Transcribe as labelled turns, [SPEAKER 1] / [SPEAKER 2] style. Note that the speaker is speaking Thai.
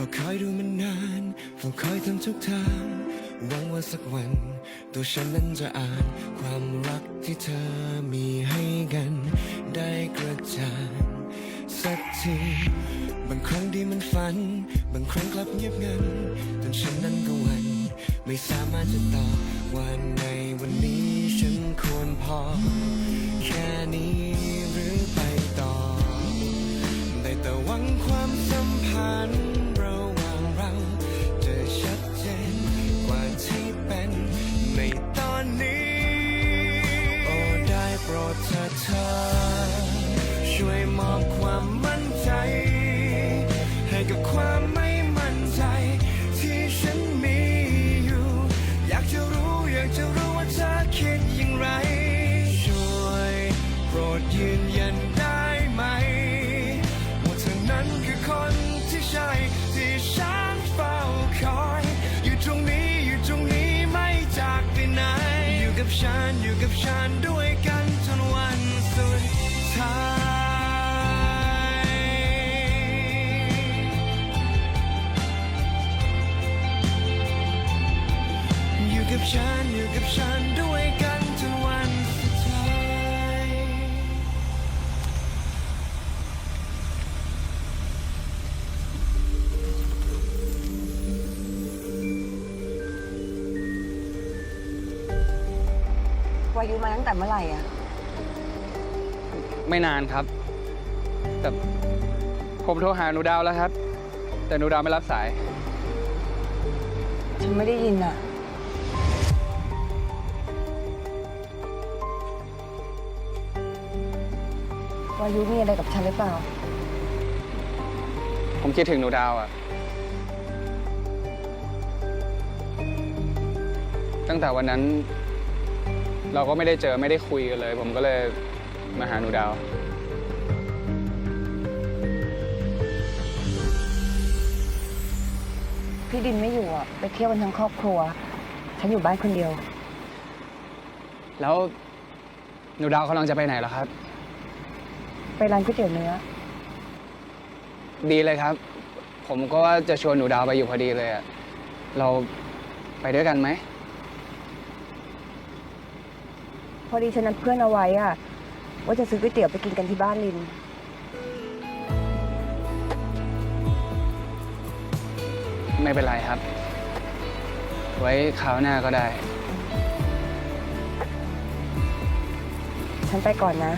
[SPEAKER 1] านเฝ้าคอยทำทุกทางหวังว่าสักวัน ตัวฉันนั้นจะอ่าน ความรักที่เธอมีให้กัน ได้กระจ่างสักทีบางครั้งดีมันฝัน บางครั้งกลับเงียบงันจนฉันนั้นก็วัน ไม่สามารถจะตอบว่าในวันนี้ฉันควรพอ แค่นี้หรือไปต่อ ได้แต่หวังความสัมพันธ์ มอบความมั่นใจ ให้กับความไม่มั่นใจ ที่ฉันมีอยู่ อยากจะรู้อยากจะรู้ว่าเธอคิดอย่างไร ช่วยโปรดยืนยันได้ไหม ว่าเธอนั้นคือคนที่ใช่ที่ฉันเฝ้าคอย อยู่ตรงนี้อยู่ตรงนี้ไม่จากไปไหน อยู่กับฉันอยู่กับฉันด้วยกันจนวัน กับฉันอยู่กับฉันด้วยกันจนวันสุดท้าย
[SPEAKER 2] วายุมาตั้งแต่เมื่อไหร่อะ
[SPEAKER 3] ไม่นานครับ แต่ผมโทรหาหนูดาวแล้วครับ แต่หนูดาวไม่รับสาย
[SPEAKER 2] ฉันไม่ได้ยินอะ วายุมีอะไรกับฉันหรือเปล่า
[SPEAKER 3] ผมคิดถึงหนูดาวอะตั้งแต่วันนั้น เราก็ไม่ได้เจอไม่ได้คุยกันเลย ผมก็เลยมาหาหนูดาว
[SPEAKER 2] พี่ดินไม่อยู่อะไปเที่ยวกันทั้งครอบครัว ฉันอยู่บ้านคนเดียว
[SPEAKER 3] แล้วหนูดาวกำลังจะไปไหนล่ะครับ
[SPEAKER 2] ไปร้านก๋วยเตี๋ยวเนื้อ
[SPEAKER 3] ดีเลยครับ ผมก็ว่าจะชวนหนูดาวไปอยู่พอดีเลยอะเราไปด้วยกันไหม
[SPEAKER 2] พอดีฉันนัดเพื่อนเอาไว้อะว่าจะซื้อก๋วยเตี๋ยวไปกินกันที่บ้านลิน
[SPEAKER 3] ไม่เป็นไรครับ ไว้คราวหน้าก็ได้
[SPEAKER 2] ฉันไปก่อนนะ